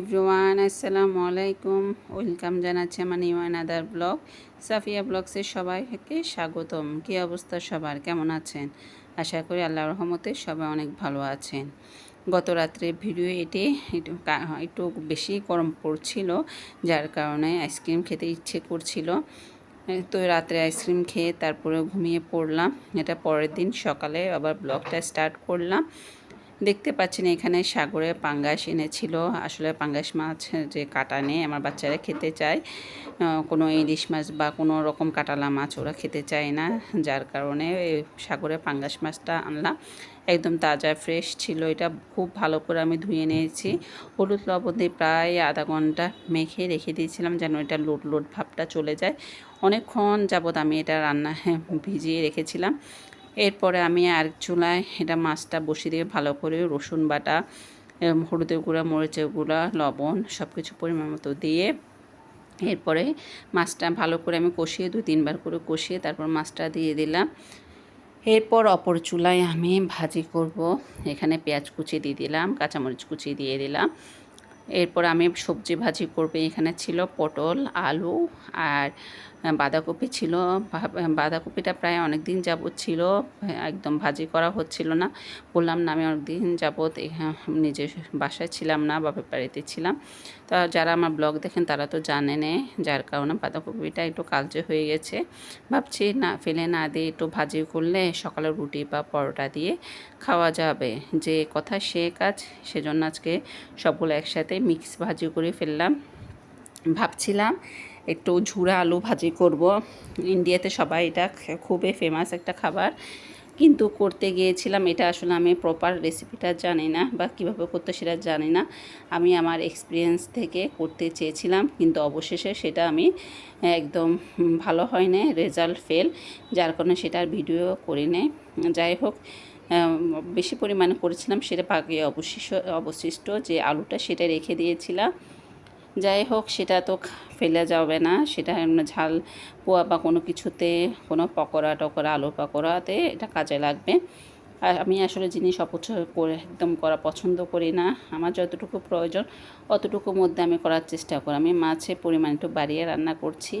Everyone, আসসালামু আলাইকুম। Welcome জানাচ্ছি আমার নিউ আদার ব্লগ। সাফিয়া ব্লগসের সবাইকে স্বাগতম। কী অবস্থা সবার? কেমন আছেন? আশা করি আল্লাহ রহমতে সবাই অনেক ভালো আছেন। গত রাত্রে ভিডিও এটে একটু বেশি গরম পড়ছিল, যার কারণে আইসক্রিম খেতে ইচ্ছে করছিল। তো রাত্রে আইসক্রিম খেয়ে তারপরে ঘুমিয়ে পড়লাম। এটা পরের দিন সকালে আবার ব্লগটা স্টার্ট করলাম। দেখতে পাচ্ছেন, এখানে সাগরে পাঙ্গাস এনেছিল। আসলে পাঙ্গাস মাছ যে কাটা নেই, আমার বাচ্চারা খেতে চায়। কোনো ইলিশ মাছ বা কোনো রকম কাটালা মাছ ওরা খেতে চায় না। যার কারণে সাগরে পাঙ্গাস মাছটা আনলাম। একদম তাজা, ফ্রেশ ছিল। এটা খুব ভালো করে আমি ধুয়ে নিয়েছি। হলুদ লবণ দিয়ে প্রায় আধা ঘণ্টা মেখে রেখে দিয়েছিলাম যেন এটা লোট লোট ভাবটা চলে যায়। অনেকক্ষণ যাবৎ আমি এটা রান্না ভিজিয়ে রেখেছিলাম। এরপরে আমি আর চুলায় এটা মাছটা বসিয়ে দিয়ে ভালো করে রসুন বাটা হলুদের গুঁড়া, মরিচের গুঁড়া, লবণ সব কিছু পরিমাণ মতো দিয়ে এরপরে মাছটা ভালো করে আমি কষিয়ে দু তিনবার করে কষিয়ে তারপর মাছটা দিয়ে দিলাম। এরপর অপর চুলায় আমি ভাজি করব। এখানে পেঁয়াজ কুচি দিয়ে দিলাম, কাঁচামরিচ কুচি দিয়ে দিলাম। এরপর আমি সবজি ভাজি করবে। এখানে ছিল পটল, আলু আর বাঁধাকপি ছিল বাঁধাকপিটা প্রায় অনেক দিন যাবৎ ছিল একদম ভাজি করা হচ্ছিল না। বললাম, না, আমি অনেক দিন যাবৎ নিজে বাসায় ছিলাম না, বাপের বাড়িতে ছিলাম। তা যারা আমার ব্লগ দেখেন, তারা তো জানে নে যার কারণে বাঁধাকপিটা একটু কালচে হয়ে গেছে। ভাবছি, না, ফেলে না দিয়ে একটু ভাজি করলে সকালে রুটি বা পরোটা দিয়ে খাওয়া যাবে। যে কথা সে কাজ, সেজন্য আজকে সবগুলো একসাথে মিক্স ভাজি করে ফেললাম। ভাবছিলাম একটু ঝুড়া আলু ভাজি করব। ইন্ডিয়াতে সবাই এটা খুবই ফেমাস একটা খাবার। কিন্তু করতে গিয়েছিলাম, এটা আসলে আমি প্রপার রেসিপিটা জানি না বা কীভাবে করতে সেটা জানি না। আমি আমার এক্সপিরিয়েন্স থেকে করতে চেয়েছিলাম, কিন্তু অবশেষে সেটা আমি একদম ভালো হয় না রেজাল্ট ফেল যার কারণে সেটার ভিডিও করি নেই যাই হোক বেশি পরিমাণে করেছিলাম, সেটা পাকে অবশিষ্ট অবশিষ্ট যে আলুটা সেটা রেখে দিয়েছিলাম। যাই হোক, সেটা তো ফেলে যাবে না। সেটা ঝাল পোয়া বা কোনো কিছুতে, কোনো পকোড়া টকোড়া, আলু পকোড়াতে এটা কাজে লাগবে। আর আমি আসলে জিনিস অপচয় করে, একদম করা পছন্দ করি না। আমার যতটুকু প্রয়োজন, অতটুকুর মধ্যে আমি করার চেষ্টা করি। আমি মাছের পরিমাণ একটু বাড়িয়ে রান্না করছি,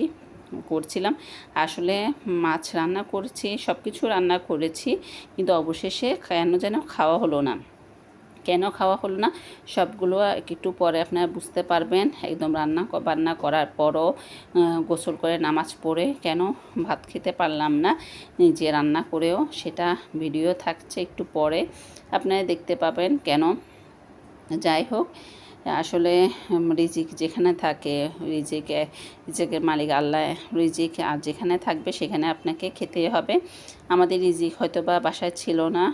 করছিলাম। আসলে মাছ রান্না করছি সব কিছু রান্না করেছি, কিন্তু অবশেষে কেন যেন খাওয়া হলো না। কেন খাওয়া হলো না, সবগুলো একটু পরে আপনারা বুঝতে পারবেন। একদম রান্না বান্না করার পরও গোসল করে নামাজ পড়ে কেন ভাত খেতে পারলাম না, নিজে রান্না করেও সেটা ভিডিও থাকছে একটু পরে। আপনারা দেখতে পাবেন কেন। যাই হোক আসলে রিজিক যেখানে থাকে, রিজিক, রিজিকের মালিক আল্লাহ, রিজিক আর যেখানে থাকবে সেখানে আপনাকে খেতে হবে। আমাদের রিজিক হয়তো বা বাসায় ছিল না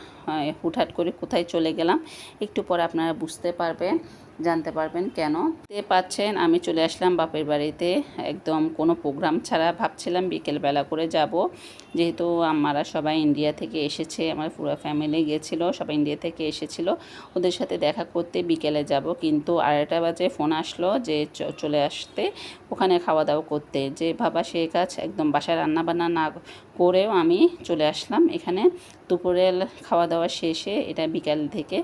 হুটহাট করে কোথায় চলে গেলাম, একটু পরে আপনারা বুঝতে পারবেন। জানতে পারবেন কেন। তে পাচ্ছেন, আমি চলে আসলাম বাপের বাড়িতে। একদম কোনো প্রোগ্রাম ছাড়া ভাবছিলাম বিকেলবেলা করে যাব। যেহেতু আমরা সবাই ইন্ডিয়া থেকে এসেছে, আমার পুরো ফ্যামিলি গিয়েছিল, সবাই ইন্ডিয়া থেকে এসেছিল। ওদের সাথে দেখা করতে বিকেলে যাব, কিন্তু আড়াইটা বাজে ফোন আসলো যে চলে আসতে, ওখানে খাওয়া দাওয়া করতে। যে বাবা সে কাজ একদম বাসায় রান্নাবান্না না করেও আমি চলে আসলাম। এখানে দুপুরের খাওয়া দাওয়া শেষে এটা বিকাল থেকে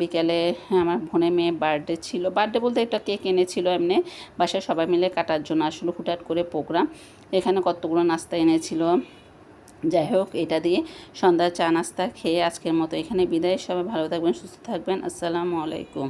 বিকেলে আমার বোনের মেয়ে বার্থডে ছিল। বার্থডে বলতে একটা কেক এনেছিল এমনি। বাসায় সবাই মিলে কাটার জন্য আসলে হুটহাট করে প্রোগ্রাম। এখানে কতগুলো নাস্তা এনেছিল। যাই হোক, এটা দিয়ে সন্ধ্যার চা নাস্তা খেয়ে আজকের মতো এখানে বিদায়। সবাই ভালো থাকবেন, সুস্থ থাকবেন। আসসালামু আলাইকুম।